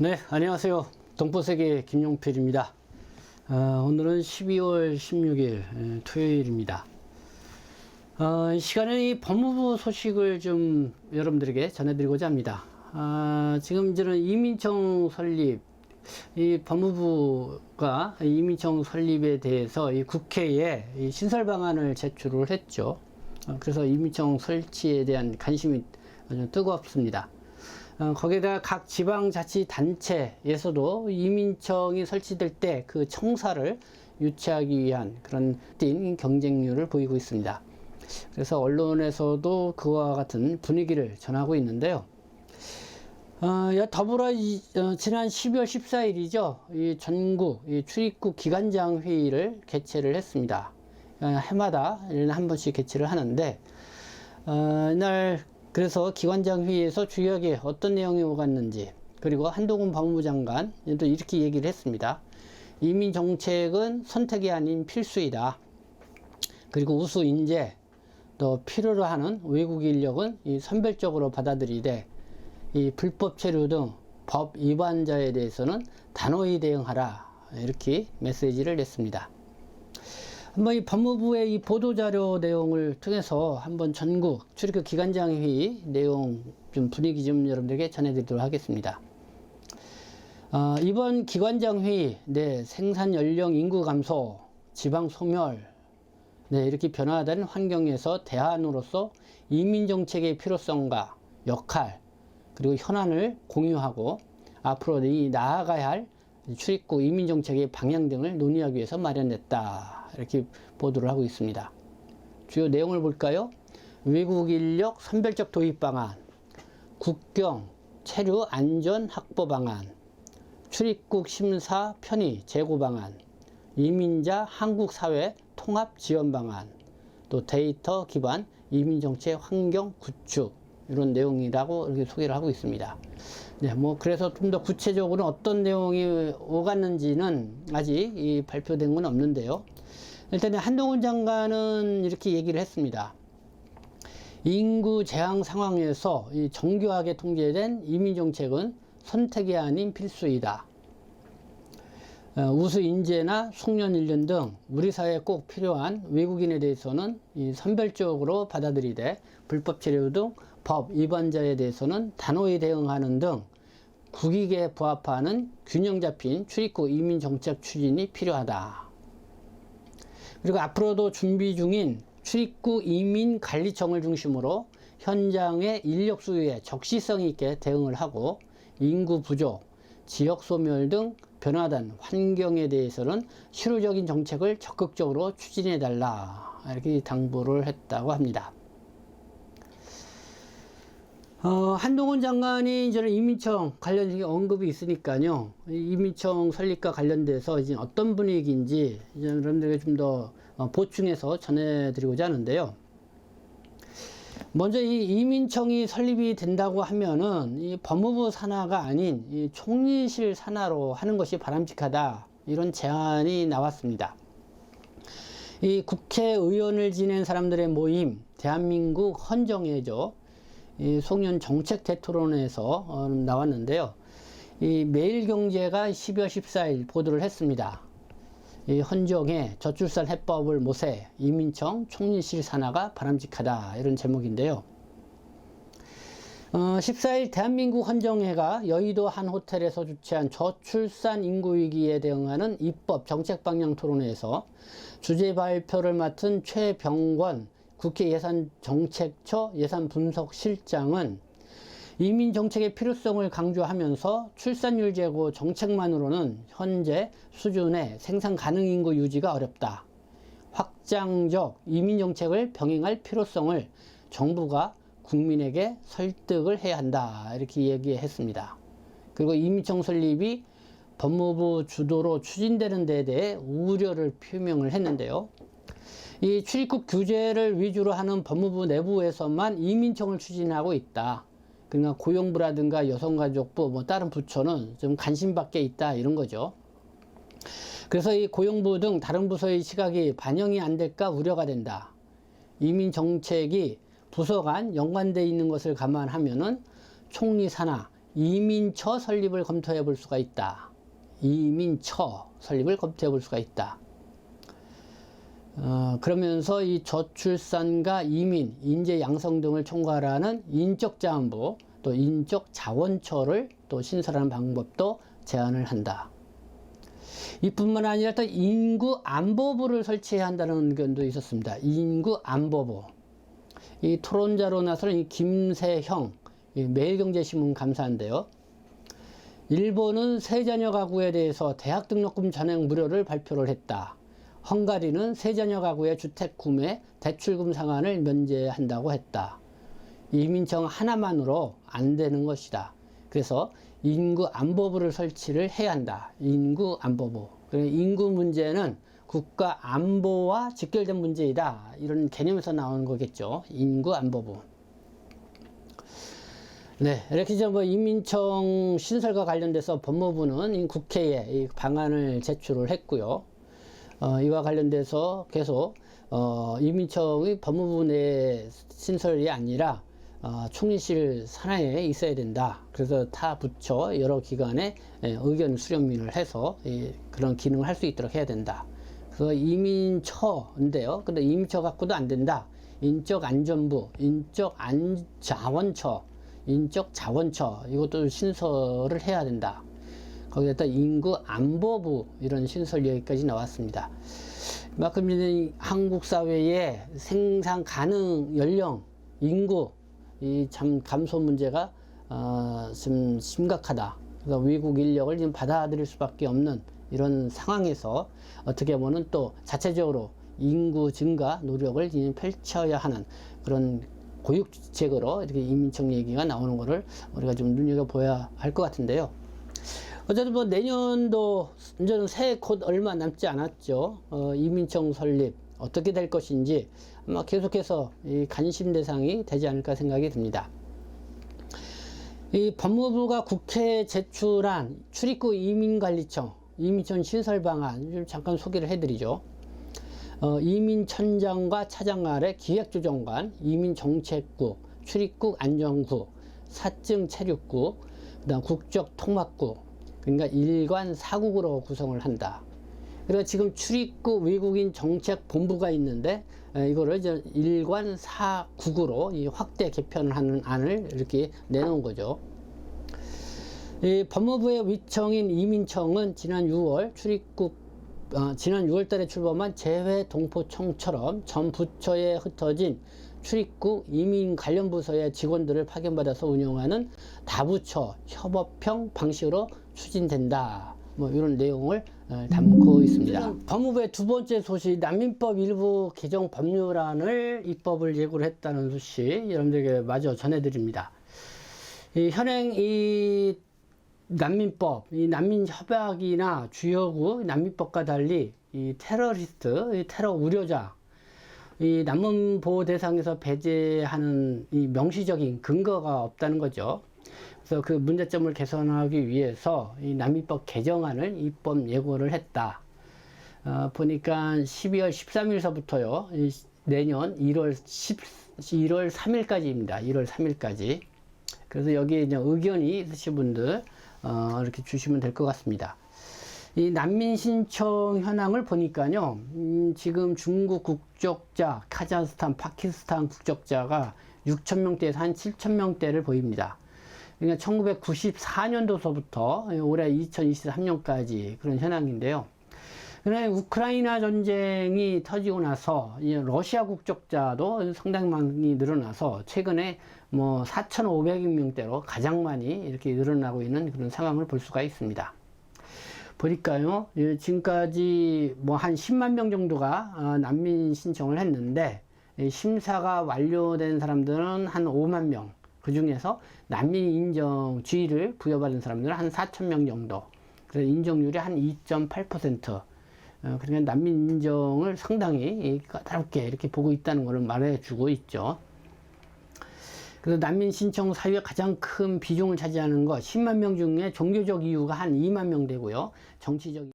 네, 안녕하세요. 동포세계 김용필입니다. 어, 오늘은 12월 16일 에, 토요일입니다. 어, 이 시간에 이 법무부 소식을 좀 여러분들에게 전해드리고자 합니다. 아, 지금 이제는 이민청 설립, 이 법무부가 이 이민청 설립에 대해서 이 국회에 이 신설 방안을 제출을 했죠. 어, 그래서 이민청 설치에 대한 관심이 아주 뜨겁습니다. 어, 거기다 각 지방자치단체에서도 이민청이 설치될 때 그 청사를 유치하기 위한 그런 뛴 경쟁률을 보이고 있습니다. 그래서 언론에서도 그와 같은 분위기를 전하고 있는데요. 어, 여- 더불어 이, 어, 지난 12월 14일이죠. 이 전국 이 출입국 기관장 회의를 개최를 했습니다. 어, 해마다 한 번씩 개최를 하는데 어, 이날 그래서 기관장 회의에서 주요하게 어떤 내용이 오갔는지 그리고 한동훈 법무부 장관 또 이렇게 얘기를 했습니다. 이민 정책은 선택이 아닌 필수이다. 그리고 우수 인재 또 필요로 하는 외국 인력은 이 선별적으로 받아들이되 이 불법 체류 등 법 위반자에 대해서는 단호히 대응하라 이렇게 메시지를 냈습니다. 한번 이 법무부의 이 보도자료 내용을 통해서 한번 전국 출입국 기관장 회의 내용 좀 분위기 좀 여러분들에게 전해드리도록 하겠습니다. 어, 이번 기관장 회의, 네, 생산 연령 인구 감소, 지방 소멸, 네, 이렇게 변화하는 환경에서 대안으로서 이민 정책의 필요성과 역할, 그리고 현안을 공유하고 앞으로 이 나아가야 할 출입국 이민 정책의 방향 등을 논의하기 위해서 마련됐다. 이렇게 보도를 하고 있습니다. 주요 내용을 볼까요? 외국 인력 선별적 도입 방안, 국경 체류 안전 확보 방안, 출입국 심사 편의 제고 방안, 이민자 한국 사회 통합 지원 방안, 또 데이터 기반 이민 정책 환경 구축 이런 내용이라고 이렇게 소개를 하고 있습니다. 네, 뭐 그래서 좀 더 구체적으로 어떤 내용이 오갔는지는 아직 이 발표된 건 없는데요. 일단 한동훈 장관은 이렇게 얘기를 했습니다. 인구 재앙 상황에서 이 정교하게 통제된 이민 정책은 선택이 아닌 필수이다. 어, 우수 인재나 송년 인력 등 우리 사회에 꼭 필요한 외국인에 대해서는 이 선별적으로 받아들이되 불법 체류 등 법 위반자에 대해서는 단호히 대응하는 등 국익에 부합하는 균형 잡힌 출입국 이민 정책 추진이 필요하다. 그리고 앞으로도 준비 중인 출입국 이민 관리청을 중심으로 현장의 인력 수요에 적시성 있게 대응을 하고 인구 부족, 지역 소멸 등 변화된 환경에 대해서는 실효적인 정책을 적극적으로 추진해 달라 이렇게 당부를 했다고 합니다. 어, 한동훈 장관이 이제 이민청 관련 언급이 있으니까요. 이 이민청 설립과 관련돼서 이제 어떤 분위기인지 이제 여러분들에게 좀 더 보충해서 전해드리고자 하는데요. 먼저 이 이민청이 설립이 된다고 하면은 이 법무부 산하가 아닌 이 총리실 산하로 하는 것이 바람직하다 이런 제안이 나왔습니다. 이 국회의원을 지낸 사람들의 모임 대한민국 헌정회죠. 이 송년 정책 대토론에서 어, 나왔는데요. 이 매일경제가 12월 14일 보도를 했습니다. 이 헌정의 저출산 해법을 모세 이민청 총리실 산하가 바람직하다 이런 제목인데요. 어, 14일 대한민국 헌정회가 여의도 한 호텔에서 주최한 저출산 인구 위기에 대응하는 입법 정책 방향 토론회에서 주제 발표를 맡은 최병권 국회 예산정책처 예산분석실장은 이민 정책의 필요성을 강조하면서 출산율 제고 정책만으로는 현재 수준의 생산 가능 인구 유지가 어렵다. 확장적 이민 정책을 병행할 필요성을 정부가 국민에게 설득을 해야 한다. 이렇게 얘기했습니다. 그리고 이민청 설립이 법무부 주도로 추진되는 데 대해 우려를 표명을 했는데요. 이 출입국 규제를 위주로 하는 법무부 내부에서만 이민청을 추진하고 있다. 그러니까 고용부라든가 여성가족부 뭐 다른 부처는 좀 관심 밖에 있다 이런 거죠. 그래서 이 고용부 등 다른 부서의 시각이 반영이 안 될까 우려가 된다. 이민 정책이 부서 간 연관돼 있는 것을 감안하면은 총리 산하 이민처 설립을 검토해 볼 수가 있다. 이민처 설립을 검토해 볼 수가 있다. 어, 그러면서 이 저출산과 이민, 인재 양성 등을 총괄하는 인적 자원부, 또 인적 자원처를 또 신설하는 방법도 제안을 한다. 이뿐만 아니라 또 인구 안보부를 설치해야 한다는 의견도 있었습니다. 인구 안보부. 이 토론자로 나설 이 김세형 이 매일경제신문 감사인데요. 일본은 세자녀 가구에 대해서 대학 등록금 전액 무료를 발표를 했다. 헝가리는 세자녀 가구의 주택 구매 대출금 상한을 면제한다고 했다. 이민청 하나만으로 안 되는 것이다. 그래서 인구 안보부를 설치를 해야 한다. 인구 안보부. 그래서 인구 문제는 국가 안보와 직결된 문제이다. 이런 개념에서 나오는 거겠죠. 인구 안보부. 네, 이렇게 이제 뭐 이민청 신설과 관련돼서 법무부는 이 국회에 이 방안을 제출을 했고요. 어, 이와 관련돼서 계속 어, 이민청의 법무부 내 신설이 아니라 어, 총리실 산하에 있어야 된다. 그래서 타 부처 여러 기관에 예, 의견 수렴을 해서 이, 그런 기능을 할 수 있도록 해야 된다. 그래서 이민처인데요. 근데 이민처 갖고도 안 된다. 인적 안전부, 인적 안 자원처, 인적 자원처 이것도 신설을 해야 된다. 거기에다 인구 안보부 이런 신설 얘기까지 나왔습니다. 그만큼 이제 한국 사회의 생산 가능 연령, 인구 이 참 감소 문제가 어, 좀 심각하다. 그래서 외국 인력을 지금 받아들일 수밖에 없는 이런 상황에서 어떻게 보면 또 자체적으로 인구 증가 노력을 지금 펼쳐야 하는 그런 고육책으로 이렇게 이민청 얘기가 나오는 것을 우리가 좀 눈여겨봐야 할 것 같은데요. 어쨌든 뭐 내년도 이제는 새해 곧 얼마 남지 않았죠. 어, 이민청 설립 어떻게 될 것인지 아마 계속해서 이 관심 대상이 되지 않을까 생각이 듭니다. 이 법무부가 국회에 제출한 출입국 이민관리청 이민청 신설 방안 좀 잠깐 소개를 해드리죠. 어, 이민천장과 차장 아래 기획조정관, 이민정책국, 출입국 안전국, 사증 체류국, 그다음 국적 통합국, 그러니까 일관 사국으로 구성을 한다. 그래서 지금 출입국 외국인 정책 본부가 있는데 에, 이거를 이제 일관 사국으로 이 확대 개편을 하는 안을 이렇게 내놓은 거죠. 이 법무부의 위청인 이민청은 지난 6월 출입국 어, 지난 6월 달에 출범한 재외 동포청처럼 전 부처에 흩어진 출입국 이민 관련 부서의 직원들을 파견받아서 운영하는 다부처 협업형 방식으로 추진된다. 뭐 이런 내용을 어, 담고 있습니다. 법무부의 두 번째 소식 난민법 일부 개정 법률안을 입법을 예고를 했다는 소식 여러분들에게 마저 전해드립니다. 이 현행 이 난민법, 이 난민 협약이나 주요국 난민법과 달리 이 테러리스트, 이 테러 우려자, 이 난민 보호 대상에서 배제하는 이 명시적인 근거가 없다는 거죠. 그래서 그 문제점을 개선하기 위해서 이 난민법 개정안을 입법 예고를 했다. 어, 보니까 12월 13일서부터요. 내년 1월 10, 1월 3일까지입니다. 1월 3일까지. 그래서 여기에 이제 의견이 있으신 분들 어, 이렇게 주시면 될 것 같습니다. 이 난민 신청 현황을 보니까요, 음, 지금 중국 국적자, 카자흐스탄, 파키스탄 국적자가 6천 명대에서 한 7천 명대를 보입니다. 그러니까 1994년도서부터 올해 2023년까지 그런 현황인데요. 그런데 우크라이나 전쟁이 터지고 나서 러시아 국적자도 상당히 많이 늘어나서 최근에 뭐 4,500명대로 가장 많이 이렇게 늘어나고 있는 그런 상황을 볼 수가 있습니다. 보니까요, 예, 지금까지 뭐 한 10만 명 정도가 어, 난민 신청을 했는데 이 심사가 완료된 사람들은 한 5만 명. 그 중에서 난민 인정 지위를 부여받은 사람들은 한 4천 명 정도. 그래서 인정률이 한 2.8%. 어, 그러니까 난민 인정을 상당히 까다롭게 이렇게 보고 있다는 것을 말해주고 있죠. 그래서 난민 신청 사유의 가장 큰 비중을 차지하는 것 10만 명 중에 종교적 이유가 한 2만 명 되고요. 정치적